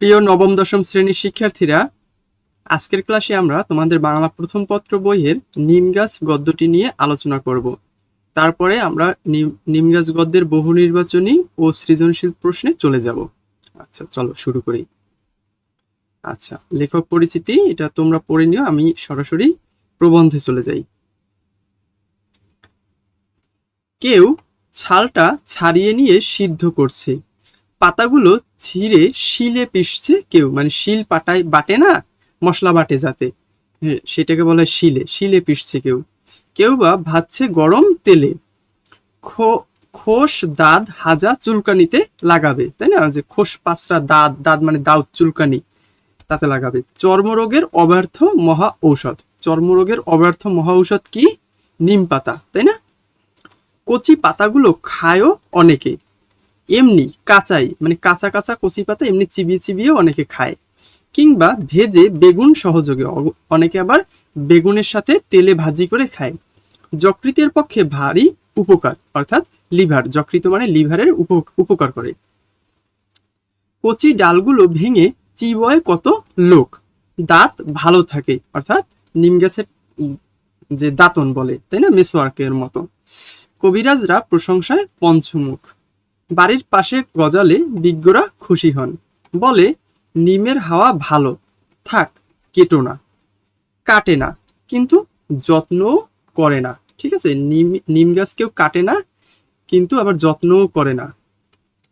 প্রিয় নবম, দশম শ্রেণির শিক্ষার্থীরা, আজকের ক্লাসে আমরা তোমাদের বাংলা প্রথম পত্র বইয়ের নিম গাছ গদ্যটি নিয়ে আলোচনা করব। তারপরে আমরা নিম- নিম গাছ গদ্যের বহু নির্বাচনী ও সৃজনশীল প্রশ্নে চলে যাব। আচ্ছা চলো শুরু করি। আচ্ছা লেখক পরিচিতি, এটা তোমরা পড়ে নিও, আমি সরাসরি প্রবন্ধে চলে যাই। কেউ ছালটা ছাড়িয়ে নিয়ে সিদ্ধ করছে। পাতাগুলো ছিঁড়ে শিলে পিষছে কেউ মানে শিল পাটায় বাটে না মশলা বাটে যাতে। হ্যাঁ, সেটাকে বলা হয় শিলে শিলে পিষছে কেউ। কেউ বা ভাজছে গরম তেলে। খো- খোস দাঁত হাজা চুলকানিতে লাগাবে তাই না? যে খোস পাঁচরা দাঁত দাঁত মানে দাউদ চুলকানি তাতে লাগাবে। চর্মরোগের অব্যর্থ মহা ঔষধ। চর্মরোগের অব্যর্থ মহা ঔষধ কি? নিম পাতা তাই না? কচি পাতাগুলো খায়ও অনেকে। এমনি কাঁচাই মানে কাঁচা কাঁচা কচি পাতা এমনি চিবিয়ে চিবিয়ে অনেকে খায়। কিংবা ভেজে বেগুন সহযোগে অনেকে আবার বেগুনের সাথে তেলে ভাজি করে খায়। যকৃতের পক্ষে ভারী উপকার, অর্থাৎ লিভার, যকৃত মানে লিভারের উপ- উপকার করে। কচি ডালগুলো ভেঙে চিবয়ে কত লোক? দাঁত ভালো থাকে, অর্থাৎ নিম গাছের যে দাঁতন বলে, তাই না? মেসোয়ার্কের মতো। কবিরাজরা প্রশংসায় পঞ্চমুখ। বাড়ির পাশে গজালে বিজ্ঞরা খুশি হন। বলে, নিমের হাওয়া ভালো। থাক, কেটো না। কাটে না। কিন্তু যত্নও করে না। ঠিক আছে? নিম নিম গাছ কেউ কাটে না, কিন্তু আবার যত্নও করে না।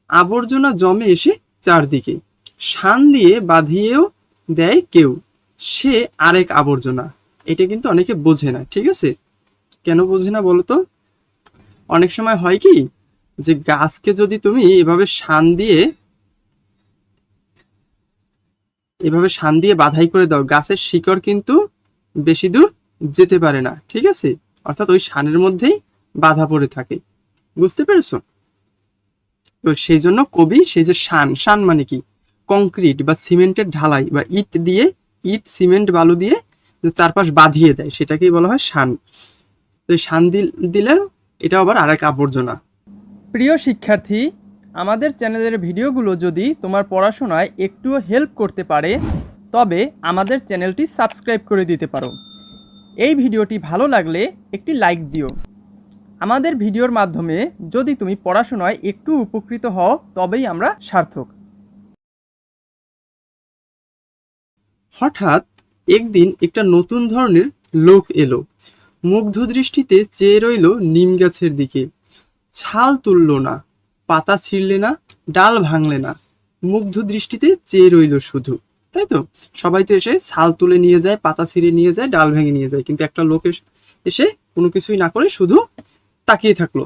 আবর্জনা জমে এসে চারদিকে। শান দিয়ে বাঁধিয়েও দেয় কেউ। সে আরেক আবর্জনা। এটা কিন্তু অনেকে বোঝে না। ঠিক আছে? কেন বোঝে না বলো তো অনেক সময় হয় কি যে গাছকে যদি তুমি এভাবে শান দিয়ে, এভাবে শান দিয়ে বাধাই করে দাও, গাছের শিকড় কিন্তু বেশি দূর যেতে পারে না, ঠিক আছে? অর্থাৎ ওই শানের মধ্যেই বাধা পড়ে থাকে, বুঝতে পেরেছ? তো সেই জন্য কবি সেই যে শান শান মানে কি? কংক্রিট বা সিমেন্টের ঢালাই বা ইট দিয়ে, ইট, সিমেন্ট, বালু দিয়ে যে চারপাশ বাঁধিয়ে দেয়, সেটাকেই বলা হয় শান। তো এই শান দিল- এটা আবার আরেক আবর্জনা। প্রিয় শিক্ষার্থী, আমাদের চ্যানেলের ভিডিওগুলো যদি তোমার পড়াশোনায় একটুও হেল্প করতে পারে, তবে আমাদের চ্যানেলটি সাবস্ক্রাইব করে দিতে পারো। এই ভিডিওটি ভালো লাগলে একটি লাইক দিও। আমাদের ভিডিওর মাধ্যমে যদি তুমি পড়াশোনায় একটু উপকৃত হও, তবেই আমরা সার্থক। হঠাৎ একদিন একটা নতুন ধরনের লোক এলো। মুগ্ধ দৃষ্টিতে চেয়ে রইল নিম গাছের দিকে। ছাল তুললো না, পাতা ছিঁড়লে না, ডাল ভাঙলে না। মুগ্ধ দৃষ্টিতে চেয়ে রইল শুধু, তাই তো? সবাই তো এসে ছাল তুলে নিয়ে যায়, পাতা ছিঁড়ে নিয়ে যায়, ডাল ভেঙে নিয়ে যায়। কিন্তু একটা লোক এস- কোনো কিছুই না করে শুধু তাকিয়ে থাকল।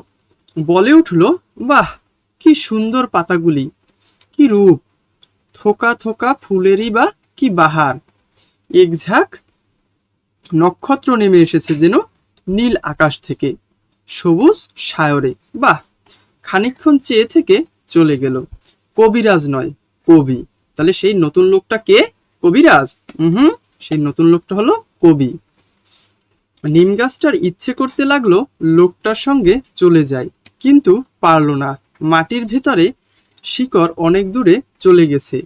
বলে উঠল, বাহ, কি সুন্দর পাতাগুলি, কি রূপ! থোকা থোকা ফুলেরই বা কি বাহার! একঝাঁক নক্ষত্র নেমে এসেছে যেন নীল আকাশ থেকে। সবুজ সায়রে। বাহ, খানিকক্ষণ চেয়ে থেকে চলে গেল। কবিরাজ নয়, কবি। তাহলে সেই নতুন লোকটা কে? কবিরাজ। হুম সেই নতুন লোকটা হলো কবি। নিম গাছটার ইচ্ছে করতে লাগল লোকটার সঙ্গে চলে যায়, কিন্তু পারল না। মাটির ভেতরে শিকড় অনেক দূরে চলে গেছে।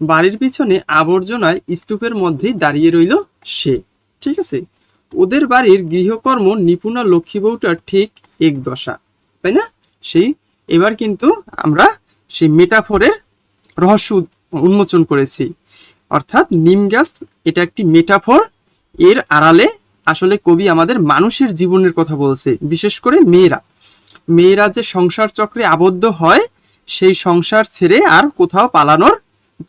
বাড়ির পিছনে আবর্জনায় স্তূপের মধ্যেই দাঁড়িয়ে রইল সে। ঠিক আছে? ওদের বাড়ির গৃহকর্ম নিপুণা লক্ষ্মী বউটার ঠিক এক দশা, তাই না? সেই, এবার কিন্তু আমরা সেই মেটাফোরের রহস্য উন্মোচন করেছি। অর্থাৎ নিম গাছ, এটা একটি মেটাফোর, এর আড়ালে আসলে কবি আমাদের মানুষের জীবনের কথা বলছে, বিশেষ করে মেয়েরা। মেয়েরা যে সংসার চক্রে আবদ্ধ হয়, সেই সংসার ছেড়ে আর কোথাও পালানোর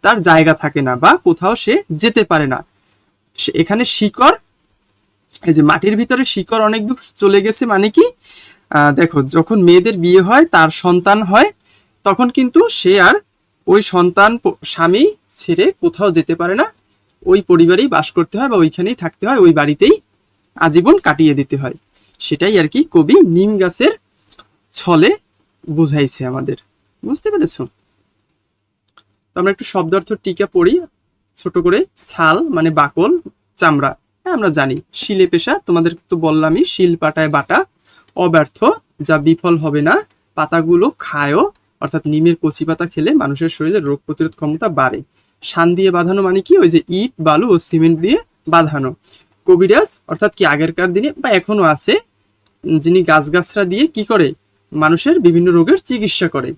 তার জায়গা থাকে না বা কোথাও সে যেতে পারে না। এখানে শিকড় এই যে মাটির ভিতরে শিকড় অনেক দূর চলে গেছে মানে কি? দেখো, যখন মেয়েদের বিয়ে হয়, তার সন্তান হয়, তখন কিন্তু সে আর ওই সন্তান স্বামী ছেড়ে কোথাও যেতে পারে না। ওই পরিবারেই বাস করতে হয় বা ওইখানেই থাকতে হয়, ওই বাড়িতেই আজীবন কাটিয়ে দিতে হয়। সেটাই আর কি কবি নিম গাছের ছলে বুঝাইছে আমাদের। বুঝতে পেরেছ? তো আমরা একটু শব্দার্থ টিকা পড়ি, ছোট করে ছাল মানে বাকল, চামড়া। হ্যাঁ আমরা জানি। শিলে পেশা, তোমাদের তো বললামই, শিল পাটায় বাটা। অব্যর্থ, যা বিফল হবে না, পাতাগুলো খায়ও, অর্থাৎ নিমের কচি পাতা খেলে মানুষের শরীরে রোগ প্রতিরোধ ক্ষমতা বাড়ে। শান দিয়ে বাঁধানো মানে কি? ওই যে ইট, বালু ও সিমেন্ট দিয়ে বাঁধানো। কবিরাজ, অর্থাৎ কি আগেরকার দিনে বা এখনও আছে, যিনি গাছগাছরা দিয়ে কি করে? মানুষের বিভিন্ন রোগের চিকিৎসা করে।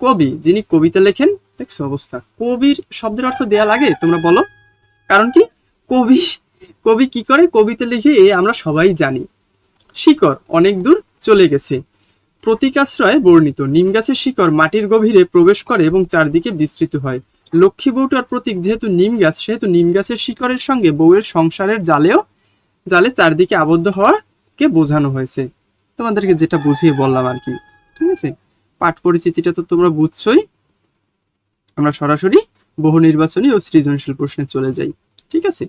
কবি, যিনি কবিতা লেখেন, দেখছ অবস্থা। কবির শব্দের অর্থ দেয়া লাগে, তোমরা বলো। কারণ কি? কবি কবি কি করে? কবিতা লিখে এ আমরা সবাই জানি। শিকড় অনেক দূর চলে গেছে। প্রতীকাশ্রয়ে বর্ণিত। নিম গাছের শিকড় মাটির গভীরে প্রবেশ করে এবং চারদিকে বিস্তৃত হয়। লক্ষ্মী বউটার প্রতীক যেহেতু নিম গাছ, সেহেতু নিম গাছের শিকড়ের সঙ্গে বউয়ের সংসারের জালেও, জালে চারদিকে আবদ্ধ হওয়াকে বোঝানো হয়েছে। তোমাদেরকে যেটা বুঝিয়ে বললাম আর কি, ঠিক আছে? পাঠ পরিচিতিটা তো তোমরা বুঝছোই। আমরা সরাসরি বহু নির্বাচনী ও সৃজনশীল প্রশ্নে চলে যাই, ঠিক আছে?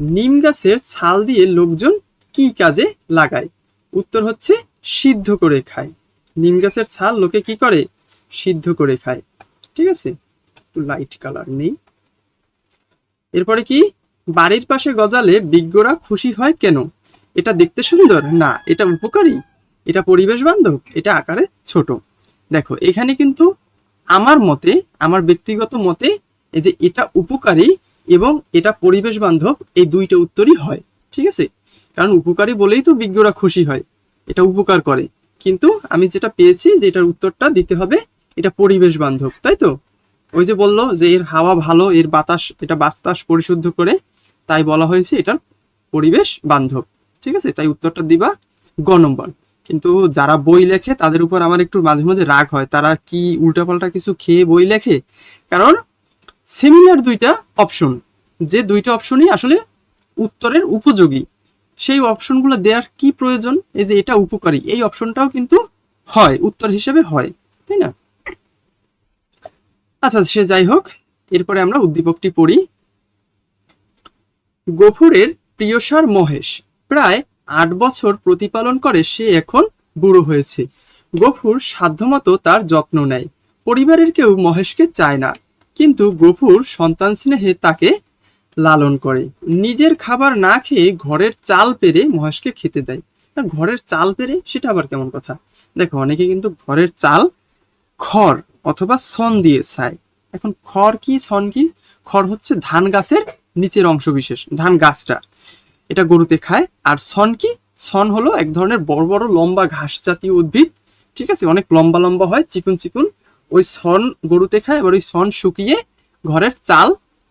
নিম গাছের ছাল দিয়ে লোকজন কি কাজে লাগায়? উত্তর হচ্ছে, সিদ্ধ করে খায়। নিম গাছের ছাল লোকে কি করে? সিদ্ধ করে খায়। ঠিক আছে? একটু লাইট কালার নেই। এরপরে কি? বাড়ির পাশে গজালে বিজ্ঞরা খুশি হয় কেন? এটা দেখতে সুন্দর? না, এটা উপকারী? এটা পরিবেশ বান্ধব? এটা আকারে ছোট। দেখো, এখানে কিন্তু আমার মতে, আমার ব্যক্তিগত মতে, এই যে এটা উপকারী এবং এটা পরিবেশ বান্ধব, এই দুইটা উত্তরই হয়, ঠিক আছে? কারণ উপকারী বলেই তো বিজ্ঞরা খুশি হয়, এটা উপকার করে। কিন্তু আমি যেটা পেয়েছি যে এটার উত্তরটা দিতে হবে, এটা পরিবেশ বান্ধব, তাই তো? ওই যে বলল যে এর হাওয়া ভালো, এর বাতাস, এটা বাতাস পরিশুদ্ধ করে, তাই বলা হয়েছে এটার পরিবেশ বান্ধব, ঠিক আছে? তাই উত্তরটা দিবা গ নম্বর। কিন্তু যারা বই লেখে, তাদের উপর আমার একটু মাঝে মাঝে রাগ হয়, তারা কি উল্টাপাল্টা কিছু খেয়ে বই লেখে? কারণ সেমিনার দুইটা অপশন যে দুইটা অপশনই আসলে উত্তরের উপযোগী। সেই অপশনগুলো দেওয়ার কি প্রয়োজন? এই যে এটা উপকারী। এই অপশনটাও কিন্তু হয়, উত্তর হিসেবে হয়, তাই না? আচ্ছা সে যাই হোক, এরপরে আমরা উদ্দীপকটি পড়ি। গফুরের প্রিয়সার মহেশ প্রায় আট বছর প্রতিপালন করে, সে এখন বুড়ো হয়েছে। গফুর সাধ্যমতো তার যত্ন নেয়। পরিবারের কেউ মহেশকে চায় না। কিন্তু গফুর সন্তান স্নেহে তাকে লালন করে। নিজের খাবার না খেয়ে ঘরের চাল পেরে মহেশকে খেতে দেয়। তা ঘরের চাল পেরে সেটা আবার কেমন কথা? দেখো, অনেকে কিন্তু ঘরের চাল খড় অথবা সন দিয়ে ছায়। এখন খড় কি, সন কি? খড় হচ্ছে ধান গাছের নিচের অংশ বিশেষ, ধান গাছটা। এটা গরুতে খায়। আর সন কি? সন হলো এক ধরনের বড় বড় লম্বা ঘাস জাতীয় উদ্ভিদ। ঠিক আছে? অনেক লম্বা লম্বা হয়, চিকুন চিকুন। ওই সন গরুতে খায়, এবার ওই সন শুকিয়ে ঘরের চাল,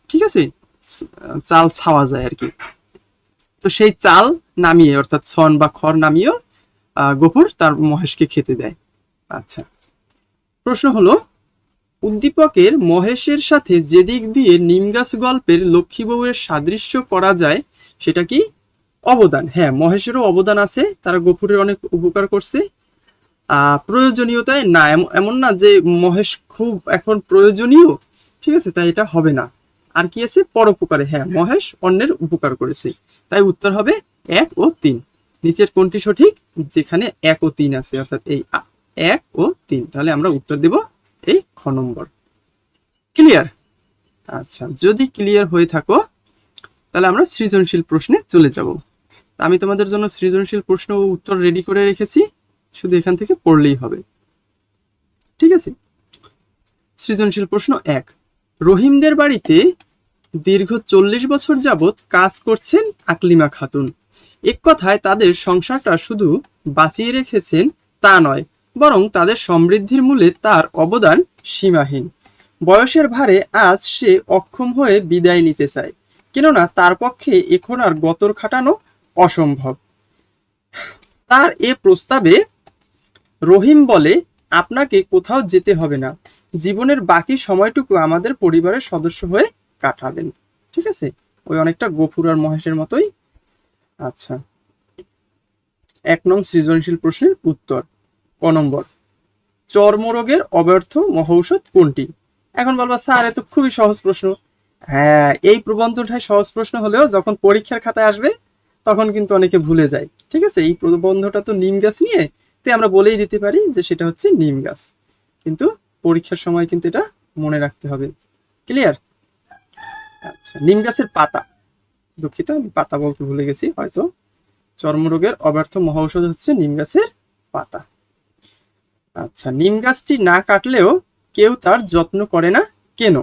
ঠিক আছে? চাল ছাওয়া যায় আর কি। তো সেই চাল নামিয়ে, অর্থাৎ সন বা খড় নামিয়েও গফুর তার মহেশকে খেতে দেয়। আচ্ছা। প্রশ্ন হলো, উদ্দীপকের মহেশের সাথে যে দিক দিয়ে নিমগাছ গল্পের লক্ষ্মী বউয়ের সাদৃশ্য করা যায়, সেটা কি? অবদান। হ্যাঁ মহেশেরও অবদান আছে, তারা গফুরের অনেক উপকার করছে। প্রয়োজনীয়তায় না, এম- এমন না যে মহেশ খুব এখন প্রয়োজনীয়, ঠিক আছে, তাই এটা হবে না। আর কি আছে? পরোপকারে হ্যাঁ মহেশ অন্যের উপকার করেছে। তাই উত্তর হবে এক ও তিন। নিচের কোনটি সঠিক? যেখানে এক ও তিন আছে, অর্থাৎ এই এক ও তিন। তাহলে আমরা উত্তর দেব এই খ নম্বর। ক্লিয়ার? আচ্ছা যদি ক্লিয়ার হয়ে থাকো, তাহলে আমরা সৃজনশীল প্রশ্নে চলে যাব। আমি তোমাদের জন্য সৃজনশীল প্রশ্ন ও উত্তর রেডি করে রেখেছি। শুধু এখান থেকে পড়লেই হবে। ঠিক আছে? সৃজনশীল প্রশ্ন এক। রহিমদের বাড়িতে দীর্ঘ চল্লিশ বছর যাবৎ কাজ করছেন আকলিমা খাতুন। এক কথায় তাদের সংসারটা শুধু বাঁচিয়ে রেখেছেন তা নয়, বরং তাদের সমৃদ্ধির মূলে তার অবদান সীমাহীন। বয়সের ভারে আজ সে অক্ষম হয়ে বিদায় নিতে চায়, কেননা তার পক্ষে এখন আর গতর খাটানো অসম্ভব। তার এ প্রস্তাবে রহিম বলে, আপনাকে কোথাও যেতে হবে না। জীবনের বাকি সময়টুকু আমাদের পরিবারের সদস্য হয়ে কাটাবেন। ঠিক আছে? ওই অনেকটা গফুর আর মহেশের মতোই। আচ্ছা। এক নং সৃজনশীল প্রশ্নের উত্তর। ক নম্বর। চর্মরোগের অব্যর্থ মহৌষধ কোনটি? এখন বলবা, স্যার এত খুবই সহজ প্রশ্ন। হ্যাঁ এই প্রবন্ধটাই সহজ প্রশ্ন হলেও যখন পরীক্ষার খাতায় আসবে, তখন কিন্তু অনেকে ভুলে যায়। ঠিক আছে? এই প্রবন্ধটা তো নিম গাছ নিয়ে তাই আমরা বলেই দিতে পারি যে সেটা হচ্ছে নিম গাছ। কিন্তু পরীক্ষার সময় কিন্তু এটা মনে রাখতে হবে। ক্লিয়ার আচ্ছা নিম গাছের পাতা। দুঃখিত, আমি পাতা বলতে ভুলে গেছি, হয়তো। চর্মরোগের অব্যর্থ মহৌষধ হচ্ছে নিম গাছের পাতা। আচ্ছা নিম গাছটি না কাটলেও কেউ তার যত্ন করে না কেন?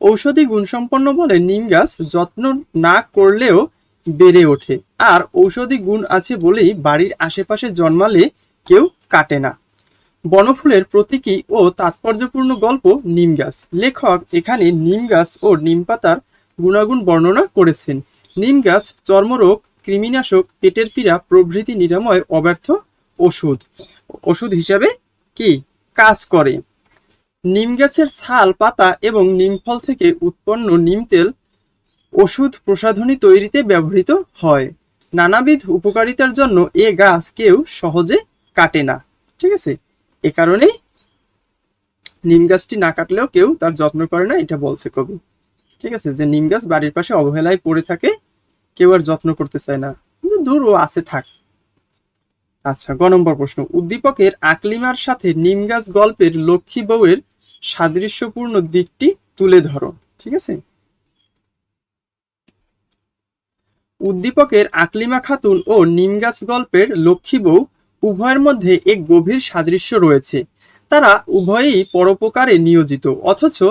ঔষধি গুণসম্পন্ন বলে নিম গাছ যত্ন না করলেও বেড়ে ওঠে। আর ঔষধি গুণ আছে বলেই বাড়ির আশেপাশে জন্মালে কেউ কাটে না। বনফুলের প্রতীকী ও তাৎপর্যপূর্ণ গল্প নিম গাছ। লেখক এখানে নিম গাছ ও নিম পাতার গুণাগুণ বর্ণনা করেছেন। নিম গাছ চর্মরোগ, কৃমিনাশক, পেটের পীড়া, প্রভৃতি নিরাময়, অব্যর্থ ওষুধ। ওষুধ হিসাবে কি? কাজ করে। নিম গাছের ছাল, পাতা এবং নিম ফল থেকে উৎপন্ন নিম তেল ওষুধ প্রসাধনী তৈরিতে ব্যবহৃত হয়। নানাবিধ উপকারিতার জন্য এ গাছ কেউ সহজে কাটে না। ঠিক আছে? এ কারণেই নিম গাছটি না কাটলেও কেউ তার যত্ন করে না, এটা বলছে কবি। ঠিক আছে? যে নিম গাছ বাড়ির পাশে অবহেলায় পড়ে থাকে, কেউ আর যত্ন করতে চায় না। যে দূর ও আছে থাক। আচ্ছা গ নম্বর প্রশ্ন। উদ্দীপকের আকলিমার সাথে নিম গাছ গল্পের লক্ষ্মী বউয়ের সাদৃশ্যপূর্ণ দিকটি তুলে ধরো। ঠিক আছে? উদ্দীপকের আকলিমা খাতুন ও নিমগাছ গল্পের লক্ষ্মী বউ উভয়ের মধ্যে এক গভীর সাদৃশ্য রয়েছে। তারা উভয়েই পরোপকারে নিয়োজিত, অথচ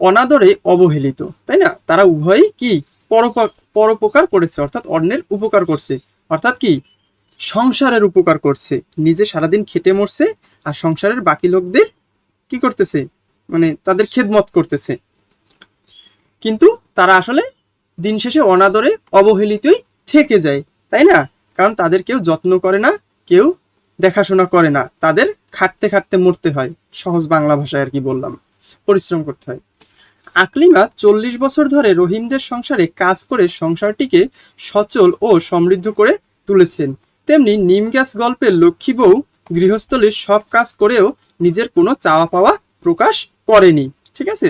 অনাদরে অবহেলিত, তাই না? তারা উভয়ই কি পরোপ- পরোপকার করেছে, অর্থাৎ অন্যের উপকার করছে। অর্থাৎ কি? সংসারের উপকার করছে। নিজে সারাদিন খেটে মরছে আর সংসারের বাকি লোকদের কি করতেছে? মানে তাদের খেদমত করতেছে। কিন্তু তারা আসলে দিন শেষে অনাদরে অবহেলিতই থেকে যায়, তাই না? কারণ তাদের কেউ যত্ন করে না, কেউ দেখাশোনা করে না। তাদের খাটতে খাটতে মরতে হয়, সহজ বাংলা ভাষায় আর কি বললাম। পরিশ্রম করতে হয়। আকলিমা চল্লিশ বছর ধরে রহিমদের সংসারে কাজ করে সংসারটিকে সচল ও সমৃদ্ধ করে তুলেছেন। তেমনি নিম গ্যাস গল্পের লক্ষ্মী বউ গৃহস্থলীর সব কাজ করেও নিজের কোনো চাওয়া পাওয়া প্রকাশ করেনি। ঠিক আছে?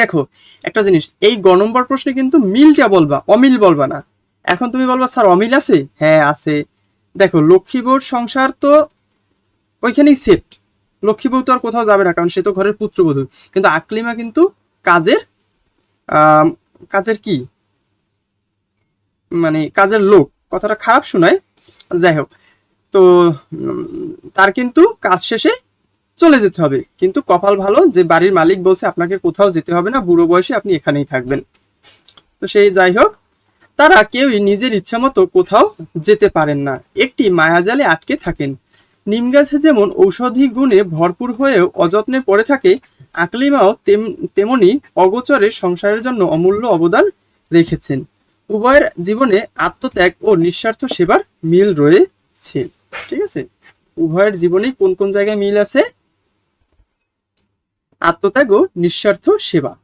দেখো, একটা জিনিস, এই গ নম্বর প্রশ্নে কিন্তু মিলটা বলবা, অমিল বলবা না। এখন তুমি বলবা, স্যার, অমিল আছে? হ্যাঁ আছে। দেখো, লক্ষ্মী বউর সংসার তো ওইখানেই সেট লক্ষ্মী বউ তো আর কোথাও যাবে না, কারণ সে তো ঘরের পুত্রবধূ। কিন্তু আকলিমা কিন্তু কাজের কাজের কি? মানে কাজের লোক। কথাটা খারাপ শোনায়। যাই হোক, তো তার কিন্তু কাজ শেষে চলে যেতে হবে। কিন্তু কপাল ভালো যে বাড়ির মালিক বলছে, আপনাকে কোথাও যেতে হবে না, বুড়ো বয়সে আপনি এখানেই থাকবেন। তো সেই যাই হোক, তারা কেউই নিজের ইচ্ছা মতো কোথাও যেতে পারেন না। একটি মায়াজালে আটকে থাকেন। নিম গাছে যেমন ঔষধি গুণে ভরপুর হয়েও অযত্নে পড়ে থাকে, আকলিমাও তেম- তেমনি অগোচরে সংসারের জন্য অমূল্য অবদান রেখেছেন। উভয়ের জীবনে আত্মত্যাগ ও নিঃস্বার্থ সেবার মিল রয়েছে। ঠিক আছে? উভয়ের জীবনেই কোন কোন জায়গায় মিল আছে? আত্মত্যাগ ও নিঃস্বার্থ সেবা।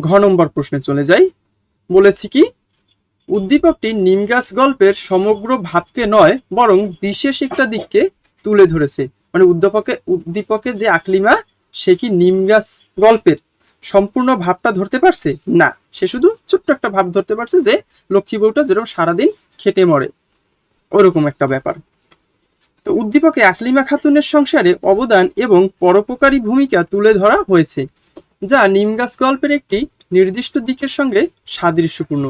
ঘ নম্বর প্রশ্নে চলে যাই। বলেছি কি, উদ্দীপকটি নিমগাছ গল্পের সমগ্র ভাবকে নয়, বরং বিশেষ একটা দিককে তুলে ধরেছে। মানে উদ্দীপকে উদ্দীপকে যে আকলিমা, সে কি নিমগাছ গল্পের সম্পূর্ণ ভাবটা ধরতে পারছে? না, সে শুধু ছোট্ট একটা ভাব ধরতে পারছে যে লক্ষ্মী বউটা যেরকম সারাদিন খেটে মরে। ওরকম একটা ব্যাপার। তো উদ্দীপকে আকলিমা খাতুনের সংসারে অবদান এবং পরোপকারী ভূমিকা তুলে ধরা হয়েছে, যা নিমগাছ গল্পের একটি নির্দিষ্ট দিকের সঙ্গে সাদৃশ্যপূর্ণ।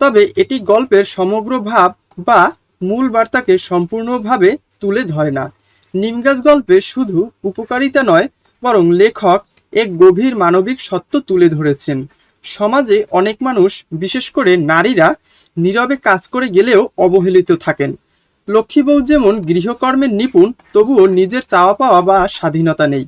তবে এটি গল্পের সমগ্র ভাব বা মূল বার্তাকে সম্পূর্ণভাবে তুলে ধরে না। নিমগাছ গল্পে শুধু উপকারিতা নয়, বরং লেখক এক গভীর মানবিক সত্য তুলে ধরেছেন। সমাজে অনেক মানুষ, বিশেষ করে নারীরা, নীরবে কাজ করে গেলেও অবহেলিত থাকেন। লক্ষ্মী বউ যেমন গৃহকর্মের নিপুণ, তবুও নিজের চাওয়া পাওয়া বা স্বাধীনতা নেই।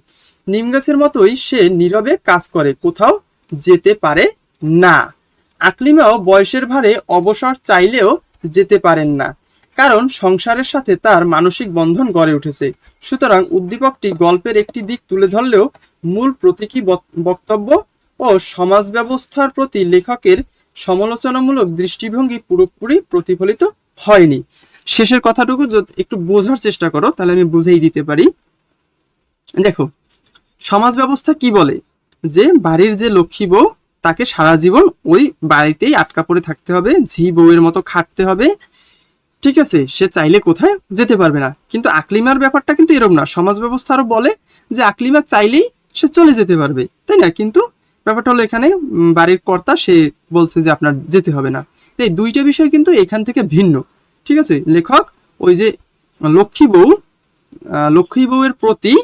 নিমগাছের মতোই সে নীরবে কাজ করে, কোথাও যেতে পারে না। আকলিমাও বয়সের ভারে অবসর চাইলেও যেতে পারেন না, কারণ সংসারের সাথে তার মানসিক বন্ধন গড়ে উঠেছে। সুতরাং উদ্দীপকটি গল্পের একটি দিক তুলে ধরলেও মূল প্রতীকী বক- বক্তব্য ও সমাজ ব্যবস্থার প্রতি লেখকের সমালোচনামূলক দৃষ্টিভঙ্গি পুরোপুরি প্রতিফলিত হয়নি। শেষের কথাটুকু একটু বোঝার চেষ্টা করো, তাহলে আমি বুঝেই দিতে পারি। দেখো, সমাজ ব্যবস্থা কি বলে? যে বাড়ির যে লক্ষ্মী বউ, তাকে সারা জীবন ওই বাড়িতেই আটকা পড়ে থাকতে হবে, ঝি বউয়ের মতো খাটতে হবে। ঠিক আছে, সে চাইলে কোথায় যেতে পারবে না। কিন্তু আকলিমার ব্যাপারটা কিন্তু এরকম না। সমাজ ব্যবস্থা আরও বলে যে আকলিমা চাইলেই সে চলে যেতে পারবে, তাই না? কিন্তু ব্যাপারটা হলো এখানে বাড়ির কর্তা সে বলছে যে আপনার যেতে হবে না। তো এই দুইটা বিষয় কিন্তু এখান থেকে ভিন্ন। ঠিক আছে? লেখক, ওই যে, লক্ষ্মী বউ লক্ষ্মী বউয়ের প্রতি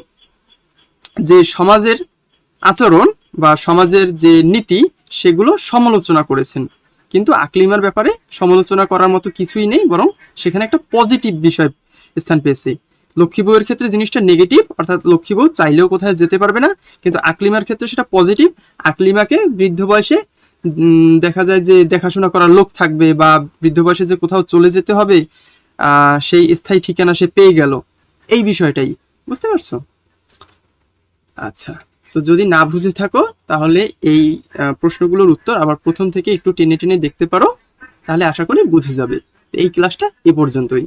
যে সমাজের আচরণ বা সমাজের যে নীতি, সেগুলো সমালোচনা করেছেন। কিন্তু আকলিমার ব্যাপারে সমালোচনা করার মতো কিছুই নেই, বরং সেখানে একটা পজিটিভ বিষয় স্থান পেয়েছে। লক্ষ্মী বউয়ের ক্ষেত্রে জিনিসটা নেগেটিভ অর্থাৎ লক্ষ্মী বউ চাইলেও কোথায় যেতে পারবে না, কিন্তু আকলিমার ক্ষেত্রে সেটা পজিটিভ আকলিমাকে বৃদ্ধ বয়সে দেখা যায় যে দেখাশোনা করার লোক থাকবে বা বৃদ্ধ বয়সে যে কোথাও চলে যেতে হবে সেই স্থায়ী ঠিকানা সে পেয়ে গেল। এই বিষয়টাই। বুঝতে পারছ? আচ্ছা। তো যদি না বুঝে থাকো, তাহলে এই প্রশ্নগুলোর উত্তর আবার প্রথম থেকে একটু টেনে টেনে দেখতে পারো, তাহলে আশা করি বুঝে যাবে। এই ক্লাসটা এ পর্যন্তই।